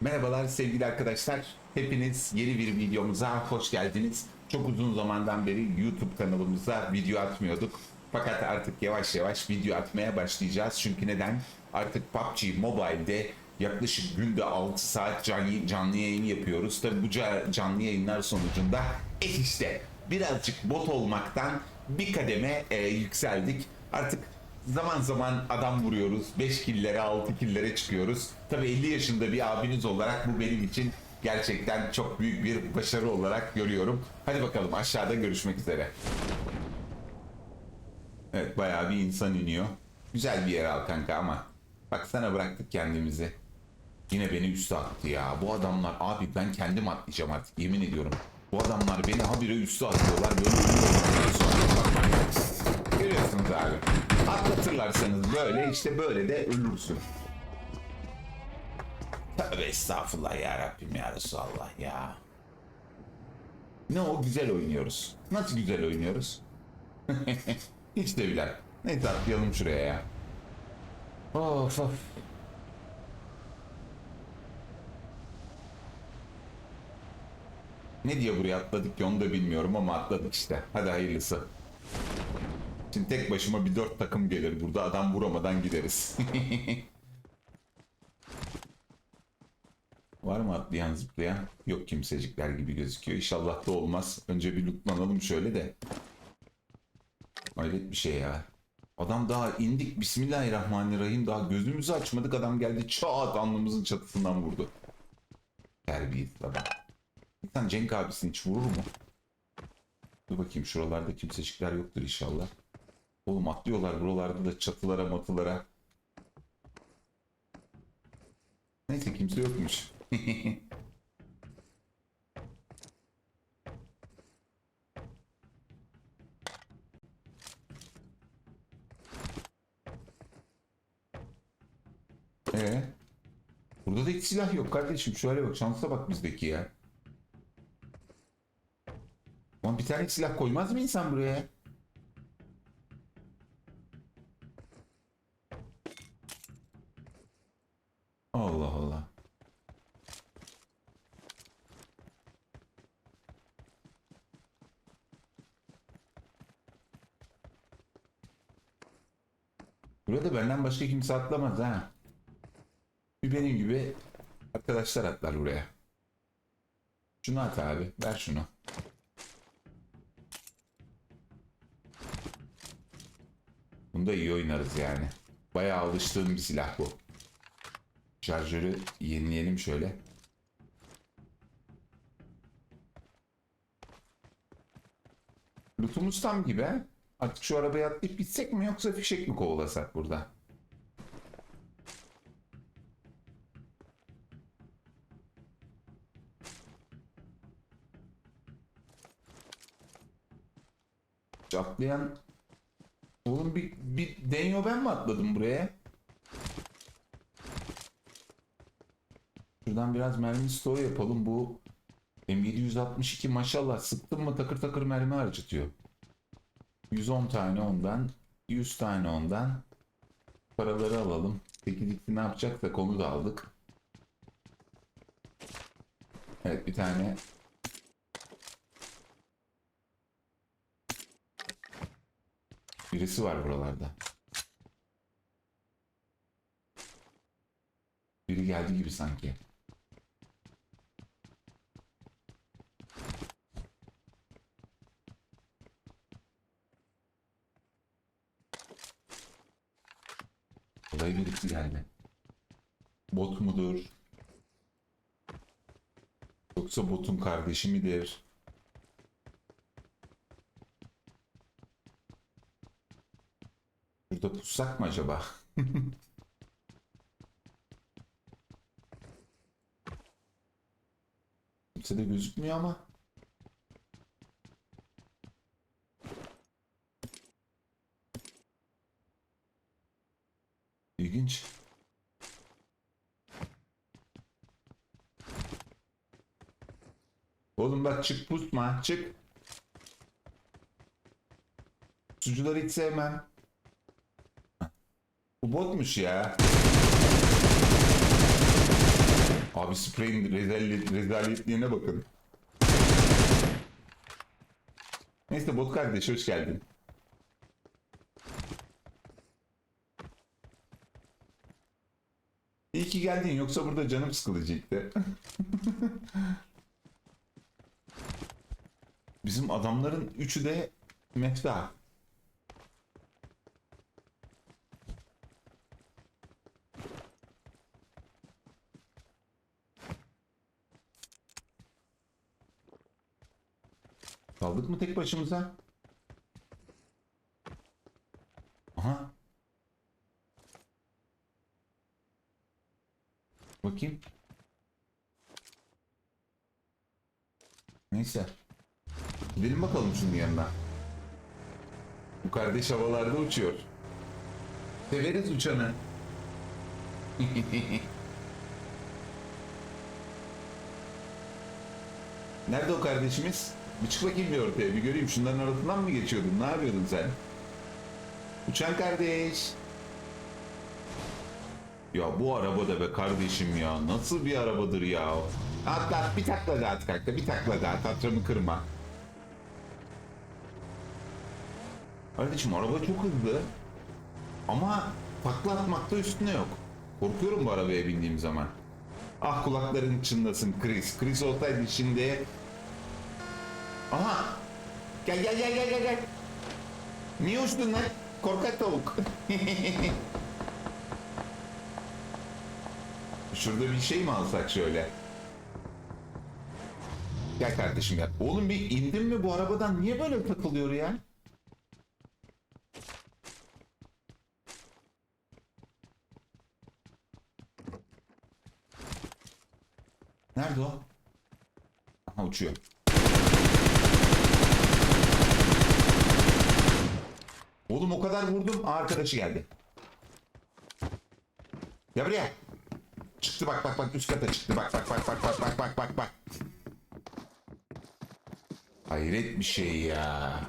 Merhabalar sevgili arkadaşlar. Hepiniz yeni bir videomuza hoş geldiniz. Çok uzun zamandan beri YouTube kanalımıza video atmıyorduk. Fakat artık yavaş yavaş video atmaya başlayacağız. Çünkü neden? Artık PUBG Mobile'de yaklaşık günde 6 saat canlı, canlı yayın yapıyoruz. Tabi bu ca- canlı yayınlar sonucunda eh işte birazcık bot olmaktan bir kademe e, yükseldik. Artık Zaman zaman adam vuruyoruz. 5 killere 6 killere çıkıyoruz. Tabi 50 yaşında bir abiniz olarak bu benim için gerçekten çok büyük bir başarı olarak görüyorum. Hadi bakalım aşağıda görüşmek üzere. Evet bayağı bir insan iniyor. Güzel bir yer al kanka ama. Bak sana bıraktık kendimizi. Yine beni üste attı ya. Bu adamlar abi ben kendim atlayacağım artık yemin ediyorum. Bu adamlar beni habire üste atıyorlar. Böyle ölüyorum. Görüyorsunuz abi. Atlatırlarsanız böyle işte böyle de ölürsün. Tövbe estağfurullah ya Rabbim ya Resulallah ya. Ne o güzel oynuyoruz. Nasıl güzel oynuyoruz? Hiç de bile. Neyse atlayalım şuraya ya. Of of. Ne diye buraya atladık ki onu da bilmiyorum ama atladık işte. Hadi hayırlısı. Şimdi tek başıma bir dört takım gelir. Burada adam vuramadan gideriz. Var mı atlayan zıplayan? Yok kimsecikler gibi gözüküyor. İnşallah da olmaz. Önce bir lootlanalım şöyle de. Hayret bir şey ya. Adam daha indik. Bismillahirrahmanirrahim. Daha gözümüzü açmadık. Adam geldi çat alnımızın çatısından vurdu. Terbiyesiz adam. İnsan Cenk abisini hiç vurur mu? Dur bakayım şuralarda kimsecikler yoktur inşallah. Oğlum atlıyorlar buralarda da çatılara matılara. Neyse kimse yokmuş. Ee? Burada da hiç silah yok kardeşim. Şöyle bak şansa bak bizdeki ya. Lan bir tane silah koymaz mı insan buraya? Burada benden başka kimse atlamaz ha. Bir benim gibi arkadaşlar atlar buraya. Şunu at abi. Ver şunu. Bunda iyi oynarız yani. Bayağı alıştığım bir silah bu. Şarjörü yenileyelim şöyle. Lootumuz tam gibi ha. Artık şu arabaya atlayıp gitsek mi yoksa fişek mi kovalasak burada? Atlayan... Oğlum bir, bir deniyor ben mi atladım buraya? Şuradan biraz mermi stoğu yapalım. Bu M762 maşallah sıktım mı takır takır mermi harcatıyor. 110 tane ondan, 100 tane ondan. Paraları alalım. 8 ne yapacaksak onu da aldık. Evet bir tane birisi var buralarda. Biri geldi gibi sanki. Olay birisi geldi. Bot mudur? Yoksa botun kardeşi midir? Burada pussak mı acaba? Kimse de gözükmüyor ama. İlginç. Oğlum bak çık pusma çık. Sucuları hiç sevmem. Bu botmuş ya. Abi spreyin rezalet, rezaletliğine bakın. Neyse bot kardeş hoş geldin. Ki geldin yoksa burada canım sıkılacaktı. Bizim adamların üçü de mefta. Kaldık mı tek başımıza? Aha. Bakayım. Neyse. Gidelim bakalım şunun yanına. Bu kardeş havalarda uçuyor. Severiz uçanı. Nerede o kardeşimiz? Bir çık bakayım bir ortaya. Bir göreyim. Şunların arasından mı geçiyordun? Ne yapıyordun sen? Uçan kardeş. Ya bu araba da be kardeşim ya. Nasıl bir arabadır ya? Atla at, bir takla daha at kanka. Bir takla daha at. Hatırımı kırma. Kardeşim araba çok hızlı. Ama takla atmakta üstüne yok. Korkuyorum bu arabaya bindiğim zaman. Ah kulakların çınlasın Chris. Chris olsaydı şimdi... Aha! Gel gel gel gel gel gel. Niye uçtun lan? Korkak tavuk. Şurada bir şey mi alsak şöyle? Gel kardeşim gel. Oğlum bir indin mi bu arabadan? Niye böyle takılıyor ya? Nerede o? Aha uçuyor. Oğlum o kadar vurdum. Arkadaşı geldi. Ya buraya. Çıktı bak bak bak üst kata çıktı. Bak bak bak bak bak bak bak bak. Hayret bir şey ya.